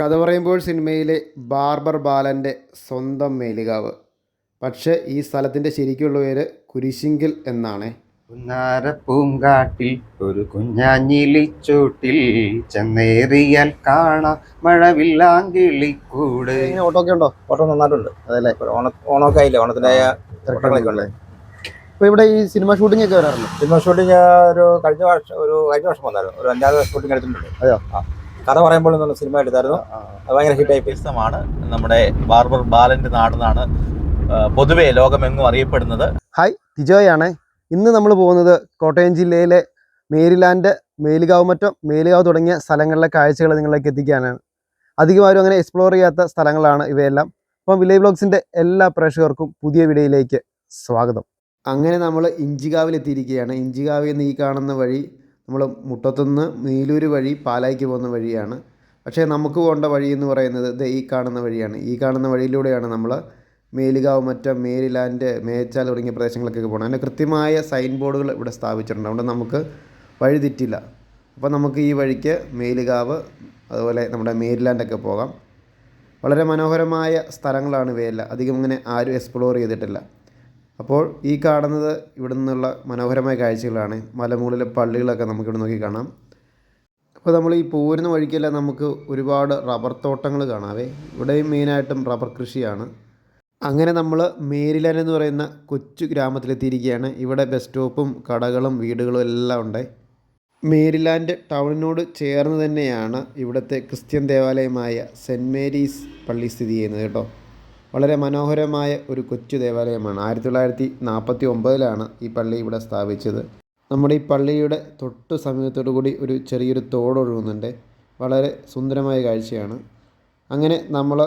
കഥ പറയുമ്പോൾ സിനിമയിലെ ബാർബർ ബാലന്റെ സ്വന്തം മേലുകാവ്. പക്ഷേ ഈ സ്ഥലത്തിന്റെ ശരിക്കുള്ള പേര് കുരിശിങ്കിൽ എന്നാണ്. പുന്നാരപ്പൂങ്കാട്ടിൽ ഒരു കുഞ്ഞാഞ്ഞിലിച്ചൂട്ടിൽ ചെന്നേറിയാൽ കാണാം മഴവില്ലാങ്കിളിക്കൂട്. ഇങ്ങനെ ഓട്ടോ ഒക്കെ ഉണ്ടോ? ഓട്ടോ നന്നായിട്ടുണ്ട്. അതല്ലേ? ഓണ ഓണമൊക്കെ ആയില്ലേ? ഓണത്തിന്റെ തിരക്കുകളൊക്കെ ഉണ്ട് ഇപ്പൊ ഇവിടെ ഈ സിനിമ ഷൂട്ടിംഗ് ഒക്കെ വരാറുണ്ട്? സിനിമ ഷൂട്ടിങ് ഒരു കഴിഞ്ഞ വർഷം ഒരു കഴിഞ്ഞ വർഷം വന്നായിരുന്നു. ഒരു അഞ്ചാറ് ഷൂട്ടിംഗ് എടുത്തിട്ടുണ്ട്. അതെയോ? ആ. കഥ പറയുമ്പോൾ എന്നുള്ള സിനിമ എടുത്തായിരുന്നു. അത് ഭയങ്കര ഹിറ്റായി പോയി വ്യത്യസ്തമാണ് നമ്മുടെ ബാർബർ ബാലന്റെ നാടെന്നാണ് പൊതുവേ പൊതുവെ ലോകമെങ്ങും അറിയപ്പെടുന്നത്. ഹായ് തിജോയാണ്. ഇന്ന് നമ്മൾ പോകുന്നത് കോട്ടയം ജില്ലയിലെ മേരിലാൻഡ് മേലുകാവ് മറ്റം മേലുകാവ് തുടങ്ങിയ സ്ഥലങ്ങളിലെ കാഴ്ചകൾ നിങ്ങളിലേക്ക് എത്തിക്കാനാണ്. അധികം ആരും അങ്ങനെ എക്സ്പ്ലോർ ചെയ്യാത്ത സ്ഥലങ്ങളാണ് ഇവയെല്ലാം. അപ്പം വില്ലേജ് ബ്ലോഗ്സിന്റെ എല്ലാ പ്രേക്ഷകർക്കും പുതിയ വീഡിയോയിലേക്ക് സ്വാഗതം. അങ്ങനെ നമ്മൾ ഇഞ്ചികാവിൽ എത്തിയിരിക്കുകയാണ് ഇഞ്ചികാവിൽ നിന്ന് ഈ കാണുന്ന വഴി നമ്മൾ മുട്ടത്തുനിന്ന് നീലൂർ വഴി പാലായിക്ക് പോകുന്ന വഴിയാണ്. പക്ഷേ നമുക്ക് പോകേണ്ട വഴി എന്ന് പറയുന്നത് ദേ ഈ കാണുന്ന വഴിയാണ്. ഈ കാണുന്ന വഴിയിലൂടെയാണ് നമ്മൾ മേലുകാവ് മറ്റം മേരിലാൻഡ് മേച്ചാൽ തുടങ്ങിയ പ്രദേശങ്ങളിലേക്കൊക്കെ പോകണം അതിന്റെ കൃത്യമായ സൈൻ ബോർഡുകൾ ഇവിടെ സ്ഥാപിച്ചിട്ടുണ്ട്. അതുകൊണ്ട് നമുക്ക് വഴി തെറ്റില്ല. അപ്പോൾ നമുക്ക് ഈ വഴിക്ക് മേലുകാവ് അതുപോലെ നമ്മുടെ മേരിലാൻഡൊക്കെ പോകാം. വളരെ മനോഹരമായ സ്ഥലങ്ങളാണ് ഇവയെല്ലാം. അധികം ഇങ്ങനെ ആരും എക്സ്പ്ലോർ ചെയ്തിട്ടില്ല. അപ്പോൾ ഈ കാണുന്നത് ഇവിടെ നിന്നുള്ള മനോഹരമായ കാഴ്ചകളാണ്. മലമുകളിലെ പള്ളികളൊക്കെ നമുക്കിവിടെ നോക്കി കാണാം. അപ്പോൾ നമ്മൾ ഈ പോരുന്ന വഴിക്കെല്ലാം നമുക്ക് ഒരുപാട് റബ്ബർ തോട്ടങ്ങൾ കാണാവേ. ഇവിടെയും മെയിനായിട്ടും റബ്ബർ കൃഷിയാണ്. അങ്ങനെ നമ്മൾ മേരിലാൻ എന്ന് പറയുന്ന കൊച്ചു ഗ്രാമത്തിലെത്തിയിരിക്കുകയാണ്. ഇവിടെ ബസ് സ്റ്റോപ്പും കടകളും വീടുകളും എല്ലാം ഉണ്ട്. മേരിലാൻഡ് ടൗണിനോട് ചേർന്ന് തന്നെയാണ് ഇവിടുത്തെ ക്രിസ്ത്യൻ ദേവാലയമായ സെന്റ് മേരീസ് പള്ളി സ്ഥിതി ചെയ്യുന്നത് കേട്ടോ. വളരെ മനോഹരമായ ഒരു കൊച്ചു ദേവാലയമാണ്. ആയിരത്തി തൊള്ളായിരത്തി നാൽപ്പത്തി ഒമ്പതിലാണ് ഈ പള്ളി ഇവിടെ സ്ഥാപിച്ചത്. നമ്മുടെ ഈ പള്ളിയുടെ തൊട്ട് സമീപത്തോടു കൂടി ഒരു ചെറിയൊരു തോടൊഴുകുന്നുണ്ട് വളരെ സുന്ദരമായ കാഴ്ചയാണ്. അങ്ങനെ നമ്മൾ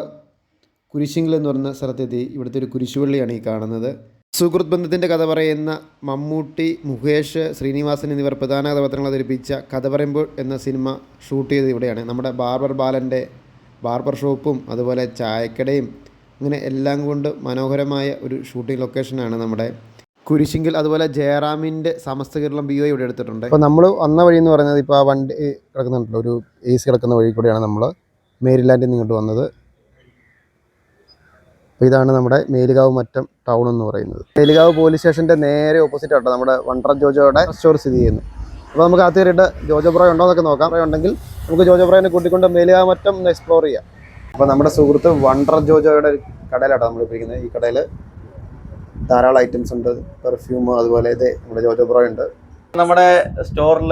കുരിശിങ്കൽ എന്ന് പറയുന്ന സ്ഥലത്തെത്തി ഇവിടുത്തെ ഒരു കുരിശുപള്ളിയാണ് ഈ കാണുന്നത്. സുഹൃത്ത് ബന്ധത്തിന്റെ കഥ പറയുന്ന മമ്മൂട്ടി മുകേഷ് ശ്രീനിവാസൻ എന്നിവർ പ്രധാന കഥാപാത്രങ്ങൾ അവതരിപ്പിച്ച കഥ പറയുമ്പോൾ എന്ന സിനിമ ഷൂട്ട് ചെയ്തത് ഇവിടെയാണ്. നമ്മുടെ ബാർബർ ബാലന്റെ ബാർബർ ഷോപ്പും അതുപോലെ ചായക്കടയും അങ്ങനെ എല്ലാം കൊണ്ട് മനോഹരമായ ഒരു ഷൂട്ടിംഗ് ലൊക്കേഷനാണ് നമ്മുടെ കുരിശിങ്കിൽ അതുപോലെ ജയറാമിന്റെ സമസ്ത കേരളം ബി ഒ ഇവിടെ എടുത്തിട്ടുണ്ട്. അപ്പോൾ നമ്മൾ വന്ന വഴി എന്ന് പറയുന്നത് ഇപ്പോൾ ആ വണ്ടി കിടക്കുന്നുണ്ടല്ലോ ഒരു എ സി കിടക്കുന്ന വഴി കൂടെയാണ് നമ്മൾ മേരിലാൻഡിൽ നിന്ന് വന്നത്. അപ്പോൾ ഇതാണ് നമ്മുടെ മേലുകാവ് മറ്റം ടൗൺ എന്ന് പറയുന്നത്. മേലുകാവ് പോലീസ് സ്റ്റേഷന്റെ നേരെ ഓപ്പോസിറ്റ് ആട്ടോ നമ്മുടെ വണ്ടർ ജോജോയുടെ സ്റ്റോർ സ്ഥിതി ചെയ്യുന്നത്. അപ്പോൾ നമുക്ക് അകത്ത് കയറിയിട്ട് ജോജോ ബ്രോയ് ഉണ്ടോ എന്നൊക്കെ നോക്കാം. ബ്രോയ് ഉണ്ടെങ്കിൽ നമുക്ക് ജോജോ ബ്രോയിനെ കൂട്ടിക്കൊണ്ട് മേലുകാവ് മറ്റം എക്സ്പ്ലോർ ചെയ്യാം. അപ്പോൾ നമ്മുടെ സുഹൃത്ത് വണ്ടർ ജോജോയുടെ കടയിലാണ് നമ്മൾ ഇരിക്കുന്നത്. ഈ കടയിൽ ധാരാളം ഐറ്റംസ് ഉണ്ട്. പെർഫ്യൂം അതുപോലെ ഇത് നമ്മുടെ ജോജോ ബ്രോ ഉണ്ട്. നമ്മുടെ സ്റ്റോറിൽ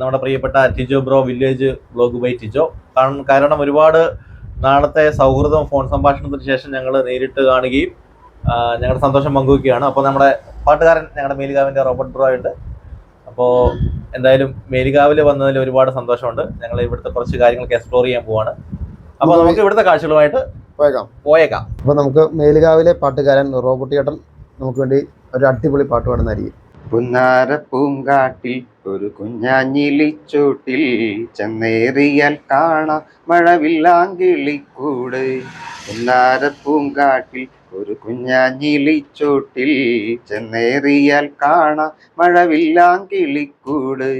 നമ്മുടെ പ്രിയപ്പെട്ട Tijo bro village blog by Tijo. കാരണം കാരണം ഒരുപാട് നാളത്തെ സൗഹൃദം ഫോൺ സംഭാഷണത്തിന് ശേഷം ഞങ്ങൾ നേരിട്ട് കാണുകയും ഞങ്ങളുടെ സന്തോഷം പങ്കുവയ്ക്കുകയാണ് അപ്പോൾ നമ്മുടെ പാട്ടുകാരൻ ഞങ്ങളുടെ മേലുകാവിന്റെ റോബർട്ട് ബ്രോ ഉണ്ട് അപ്പോൾ എന്തായാലും മേലുകാവിൽ വന്നതിൽ ഒരുപാട് സന്തോഷമുണ്ട്. ഞങ്ങൾ ഇവിടുത്തെ കുറച്ച് കാര്യങ്ങളൊക്കെ എക്സ്പ്ലോർ ചെയ്യാൻ പോവാണ്. അപ്പോൾ നമുക്ക് ഇവിടുത്തെ കാഴ്ചകളുമായിട്ട് പോയേക്കാം. പോയേക്കാം. അപ്പൊ നമുക്ക് മേലുകാവിലെ പാട്ടുകാരൻ റോബോട്ടിയേട്ടൻ നമുക്ക് വേണ്ടി ഒരു അടിപൊളി പാട്ട് പാടുന്നതായിരിക്കും. പുന്നാരപ്പൂങ്കാട്ടിൽ ഒരു കുഞ്ഞാഞ്ഞിലിച്ചൂട്ടിൽ ചെന്നേറിയാൽ കാണാം മഴവില്ലാങ്കിളിക്കൂട് പുന്നാരപ്പൂങ്കാട്ടിൽ ഒരു കുഞ്ഞാഞ്ഞിലിച്ചൂട്ടിൽ ചെന്നേറിയാൽ കാണാം മഴവില്ലാങ്കിളിക്കൂട്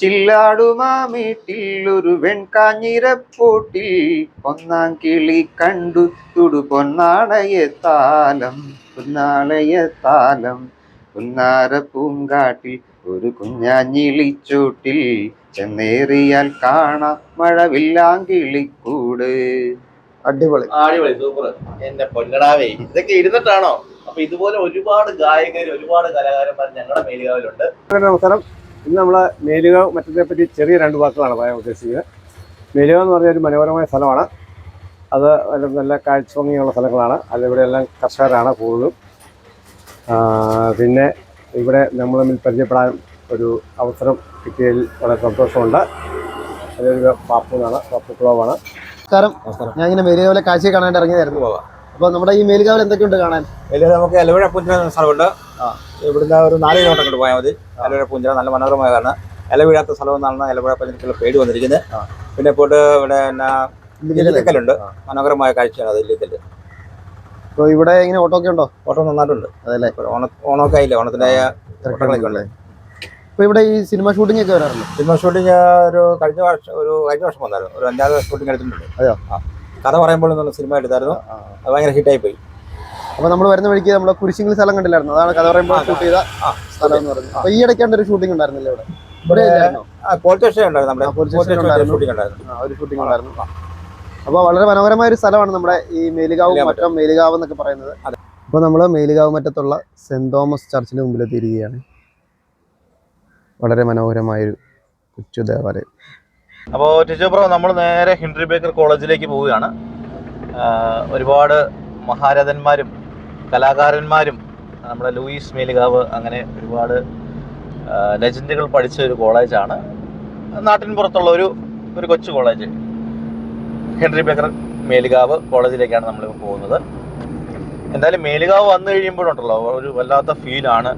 ചില്ലാടുമാമീട്ടിൽ ഒരു വെൺകാഞ്ഞിരപ്പൂട്ടിൽ ഒന്നാം കിളി കണ്ടു. തുടു പൊന്നാണയത്താലം പൊന്നാളയത്താലം പുന്നാര പൂങ്കാട്ടിൽ ഒരു കുഞ്ഞാഞ്ഞിളിച്ചൂട്ടിൽ ചെന്നേറിയാൽ കാണാം മഴവില്ലാങ്കിളിക്കൂട് അടിപൊളി. അടിപൊളി സൂപ്പർ. എന്റെ പൊന്നടാവേ ഇതൊക്കെ ഇരുന്നിട്ടാണോ? അപ്പൊ ഇതുപോലെ ഒരുപാട് ഗായകർ ഒരുപാട് കലാകാരന്മാർ ഞങ്ങളുടെ മേലുകാവിലുണ്ട് നമസ്കാരം ഇന്ന് നമ്മൾ മേലുകാവ് മറ്റത്തെ പറ്റി ചെറിയ രണ്ട് വാക്കുകളാണ് പറയാൻ ഉദ്ദേശിക്കുന്നത്. മേലുകാവ് എന്ന് പറഞ്ഞ ഒരു മനോഹരമായ സ്ഥലമാണ്. അത് നല്ല കാഴ്ച ഭംഗിയുള്ള സ്ഥലങ്ങളാണ്. അതിവിടെ എല്ലാം കർഷകരാണ് കൂടുതലും. പിന്നെ ഇവിടെ നമ്മൾ തമ്മിൽ പരിചയപ്പെടാൻ ഒരു അവസരം കിട്ടിയതിൽ വളരെ സന്തോഷമുണ്ട്. അതൊരു പാപ്പു എന്നാണ് പാപ്പു ക്ലോവാണ് നമസ്കാരം. നമസ്കാരം. ഞാൻ ഇങ്ങനെ മേലുകാവിലെ കാഴ്ച കാണാൻ ഇറങ്ങിയതായിരുന്നു. പോവാം അപ്പോൾ നമ്മുടെ ഈ മേലുകാവിൽ എന്തൊക്കെയുണ്ട് കാണാൻ? മേലുകാവ് നമുക്ക് എലവഴ പൂഞ്ചിറ എന്ന സ്ഥലമുണ്ട്. ഇവിടുന്ന് ഒരു നാല് കിലോമീറ്റർ അങ്ങോട്ട് പോയാൽ മതി. എലവഴ പൂഞ്ചിറ നല്ല മനോഹരമായതാണ് ഇല വീഴാത്ത സ്ഥലം എന്നാണ് എലവഴ പൂഞ്ചിറക്കുള്ള പേടി വന്നിരിക്കുന്നത്. പിന്നെ പോയിട്ട് ഇവിടെ ഇല്ലിക്കലുണ്ട് ഇല്ലിക്കല്ലുണ്ട്. മനോഹരമായ കാഴ്ചയാണ് അത് ഇല്ലിക്കല്ല്. അപ്പോൾ ഇവിടെ ഇങ്ങനെ ഓട്ടോ ഒക്കെ ഉണ്ടോ? ഓട്ടോ നന്നായിട്ടുണ്ട്. അതല്ലേ? ഓണ ഓണമൊക്കെ ആയില്ലേ? ഓണത്തിന്റെ ഓട്ടങ്ങളൊക്കെ ഉണ്ട്. ഇപ്പോൾ ഇവിടെ ഈ സിനിമ ഷൂട്ടിംഗ് ഒക്കെ വരാറുണ്ട്? സിനിമ ഷൂട്ടിംഗ് ഒരു കഴിഞ്ഞ വർഷം ഒരു കഴിഞ്ഞ വർഷം വന്നായിരുന്നു. ഒരു അഞ്ചാറ് ഷൂട്ടിംഗ് എടുത്തിട്ടുണ്ട്. അതെയോ? ആ. കഥ പറയുമ്പോൾ എന്നുള്ള സിനിമ എടുത്തായിരുന്നു. അത് ഭയങ്കര ഹിറ്റായി പോയി അപ്പൊ നമ്മൾ വരുന്ന വഴിക്ക് നമ്മളെ കുരിശിങ്ങിൽ സ്ഥലം കണ്ടില്ലായിരുന്നു? അതാണ് കഥ പറയുമ്പോൾ ഷൂട്ട് ചെയ്ത സ്ഥലം എന്ന് പറയുന്നത്. അപ്പൊ ഈ ഇടയ്ക്കാണ്ട് ഒരു ഷൂട്ടിംഗ് ഉണ്ടായിരുന്നില്ല ഇവിടെ ഒരു ഷൂട്ടിംഗ് ഉണ്ടായിരുന്നു. അപ്പൊ വളരെ മനോഹരമായ ഒരു സ്ഥലമാണ് നമ്മുടെ ഈ മേലുകാവ് മറ്റം മേലുകാവ് എന്നൊക്കെ പറയുന്നത്. അപ്പൊ നമ്മൾ മേലുകാവ് മറ്റത്തുള്ള സെന്റ് തോമസ് ചർച്ചിന് മുമ്പിൽ എത്തിയിരിക്കുകയാണ് വളരെ മനോഹരമായൊരു കൊച്ചു ദേവാലയം. അപ്പോൾ ടിജോബ്രോ നമ്മൾ നേരെ ഹെൻറി ബേക്കർ കോളേജിലേക്ക് പോവുകയാണ്. ഒരുപാട് മഹാരഥന്മാരും കലാകാരന്മാരും നമ്മുടെ ലൂയിസ് മേലുകാവ് അങ്ങനെ ഒരുപാട് ലെജൻഡുകൾ പഠിച്ച ഒരു കോളേജാണ്. നാട്ടിൻ പുറത്തുള്ള ഒരു ഒരു കൊച്ചു കോളേജ്. ഹെൻറി ബേക്കർ മേലുകാവ് കോളേജിലേക്കാണ് നമ്മൾ പോകുന്നത്. എന്തായാലും മേലുകാവ് വന്നു കഴിയുമ്പോഴുണ്ടല്ലോ ഒരു വല്ലാത്ത ഫീലാണ്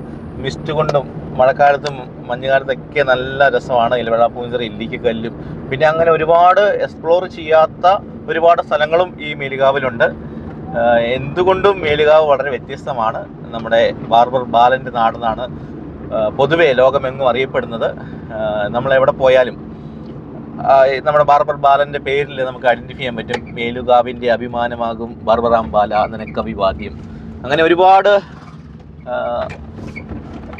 മിസ്റ്റ് കൊണ്ടും മഴക്കാലത്തും മഞ്ഞുകാലത്തൊക്കെ നല്ല രസമാണ്. ഇലവഴ പൂഞ്ചിറ ഇല്ലിക്ക് കല്ലും. പിന്നെ അങ്ങനെ ഒരുപാട് എക്സ്പ്ലോർ ചെയ്യാത്ത ഒരുപാട് സ്ഥലങ്ങളും ഈ മേലുകാവിലുണ്ട്. എന്തുകൊണ്ടും മേലുകാവ് വളരെ വ്യത്യസ്തമാണ്. നമ്മുടെ ബാർബർ ബാലന്റെ നാടെന്നാണ് പൊതുവെ ലോകമെങ്ങും അറിയപ്പെടുന്നത്. നമ്മൾ എവിടെ പോയാലും നമ്മുടെ ബാർബർ ബാലന്റെ പേരിൽ നമുക്ക് ഐഡന്റിഫൈ ചെയ്യാൻ പറ്റും. മേലുകാവിന്റെ അഭിമാനമാകും ബാർബറാം ബാല നിനക്കവിവാദ്യം അങ്ങനെ ഒരുപാട്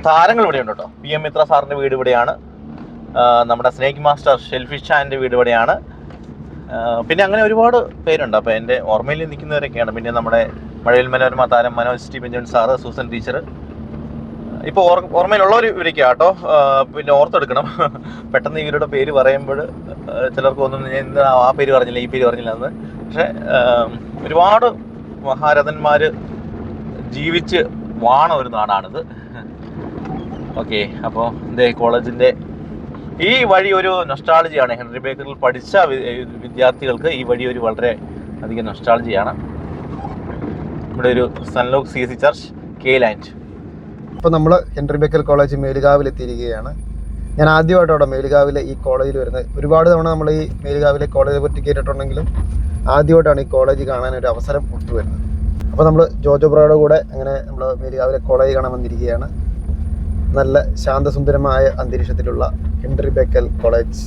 താരങ്ങൾ ഇവിടെ ഉണ്ട് കേട്ടോ. പി എം മിത്ര സാറിന്റെ വീട് ഇവിടെയാണ്. നമ്മുടെ സ്നേക് മാസ്റ്റർ ഷെൽഫിഷ് ഷാന്റെ വീട് ഇവിടെയാണ്. പിന്നെ അങ്ങനെ ഒരുപാട് പേരുണ്ട്. അപ്പോൾ എന്റെ ഓർമ്മയിൽ നിൽക്കുന്നവരൊക്കെയാണ്. പിന്നെ നമ്മുടെ മഴയിൽ മനോരമ താരം Manoj Steven John sir Susan teacher ഇപ്പോൾ ഓർ ഓർമ്മയിലുള്ളവർ ഇവരൊക്കെയാണ് കേട്ടോ. പിന്നെ ഓർത്തെടുക്കണം. പെട്ടെന്ന് ഇവരുടെ പേര് പറയുമ്പോൾ ചിലർക്ക് ഒന്നും ഞാൻ ആ പേര് പറഞ്ഞില്ല ഈ പേര് പറഞ്ഞില്ല എന്ന്. പക്ഷേ ഒരുപാട് മഹാരഥന്മാർ ജീവിച്ച് വാണ ഒരു നാടാണിത്. ഓക്കെ അപ്പോൾ എന്തേ കോളേജിന്റെ ഈ വഴി ഒരു നൊസ്റ്റാളജിയാണ് ഹെൻറി ബേക്കറിൽ പഠിച്ച വിദ്യാർത്ഥികൾക്ക് ഈ വഴി ഒരു വളരെ അധികം നൊസ്റ്റാളജിയാണ് ഇവിടെ ഒരു സൺലോക്ക് സി സി ചർച്ച് കെ ലാൻഡ് ഇപ്പൊ നമ്മൾ ഹെൻറി ബേക്കൽ കോളേജ് മേലുകാവിൽ എത്തിയിരിക്കുകയാണ്. ഞാൻ ആദ്യമായിട്ട് അവിടെ മേലുകാവിലെ ഈ കോളേജിൽ വരുന്നത്. ഒരുപാട് തവണ നമ്മൾ ഈ മേലുകാവിലെ കോളേജിനെ പറ്റി കേട്ടിട്ടുണ്ടെങ്കിലും ആദ്യമായിട്ടാണ് ഈ കോളേജ് കാണാൻ ഒരു അവസരം ഒത്തു വരുന്നത്. അപ്പോൾ നമ്മൾ ജോജോ ബ്രോയുടെ കൂടെ അങ്ങനെ നമ്മൾ മേലുകാവിലെ കോളേജ് കാണാൻ വന്നിരിക്കുകയാണ്. നല്ല ശാന്തസുന്ദരമായ അന്തരീക്ഷത്തിലുള്ള ഹെൻറി ബേക്കൽ കോളേജ്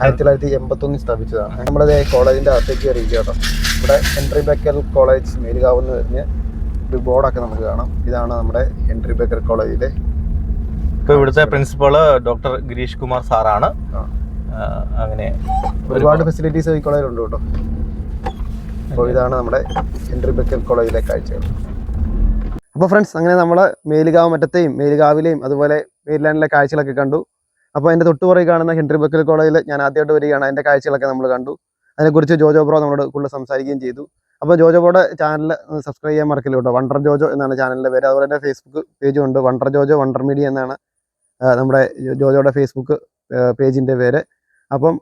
ആയിരത്തി തൊള്ളായിരത്തി എൺപത്തൊന്നിൽ സ്ഥാപിച്ചതാണ്. നമ്മുടെ ഈ കോളേജിന്റെ അകത്തേക്ക് അറിയിക്കുക കേട്ടോ. ഇവിടെ ഹെൻറി ബേക്കൽ കോളേജ് മേലുകാവ് എന്ന് പറഞ്ഞ് ഒരു ബോർഡൊക്കെ നമുക്ക് കാണാം. ഇതാണ് നമ്മുടെ ഹെൻറി ബേക്കൽ കോളേജിലെ ഇപ്പോൾ ഇവിടുത്തെ പ്രിൻസിപ്പൾ ഡോക്ടർ ഗിരീഷ് കുമാർ സാറാണ്. അങ്ങനെ ഒരുപാട് ഫെസിലിറ്റീസ് ഈ കോളേജിലുണ്ട് കേട്ടോ. അപ്പോൾ ഇതാണ് നമ്മുടെ ഹെൻറി ബേക്കൽ കോളേജിലെ കാഴ്ചകൾ. അപ്പോൾ ഫ്രണ്ട്സ് അങ്ങനെ നമ്മൾ മേലുകാവ് മറ്റത്തെയും മേലുകാവിലെയും അതുപോലെ മേരിലാൻഡിലെ കാഴ്ചകളൊക്കെ കണ്ടു. അപ്പോൾ അതിന്റെ തൊട്ടുപുറകെ കാണുന്ന ഹെൻറി ബക്കൽ കോളേജിൽ ഞാൻ ആദ്യമായിട്ട് വരികയാണ്. അതിന്റെ കാഴ്ചകളൊക്കെ നമ്മൾ കണ്ടു. അതിനെക്കുറിച്ച് ജോജോ ബ്രോ നമ്മളോട് കൂടുതൽ സംസാരിക്കുകയും ചെയ്തു. അപ്പോൾ ജോജോ ബ്രോയുടെ ചാനൽ സബ്സ്ക്രൈബ് ചെയ്യാൻ മറക്കില്ല കേട്ടോ. വണ്ടർ ജോജോ എന്നാണ് ചാനലിന്റെ പേര്. അതുപോലെ തന്നെ ഫേസ്ബുക്ക് പേജും ഉണ്ട്. വണ്ടർ ജോജോ വണ്ടർ മീഡിയ എന്നാണ് നമ്മുടെ ജോജോയുടെ ഫേസ്ബുക്ക് പേജിന്റെ പേര്. അപ്പം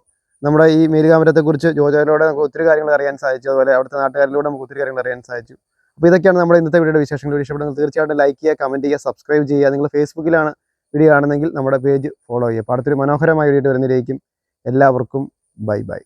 നമ്മുടെ ഈ മേലുകാമരത്തെക്കുറിച്ച് ജോജോയിലൂടെ നമുക്ക് ഒത്തിരി കാര്യങ്ങൾ അറിയാൻ സാധിച്ചു. അതുപോലെ അവിടുത്തെ നാട്ടുകാരിലൂടെ നമുക്ക് ഒത്തിരി കാര്യങ്ങൾ അറിയാൻ സാധിച്ചു. അപ്പോൾ ഇതൊക്കെയാണ് നമ്മുടെ ഇന്നത്തെ വീഡിയോയുടെ വിശേഷങ്ങൾ. ഇഷ്ടപ്പെടുന്നത് തീർച്ചയായിട്ടും ലൈക്ക് ചെയ്യുക കമന്റ് ചെയ്യുക സബ്സ്ക്രൈബ് ചെയ്യുക. നിങ്ങൾ ഫേസ്ബുക്കിലാണ് വീഡിയോ കാണുന്നതെങ്കിൽ നമ്മുടെ പേജ് ഫോളോ ചെയ്യുക. അപ്പോൾ അടുത്തൊരു മനോഹരമായ വീഡിയോ വരുന്നതിലേക്കും എല്ലാവർക്കും ബൈ ബൈ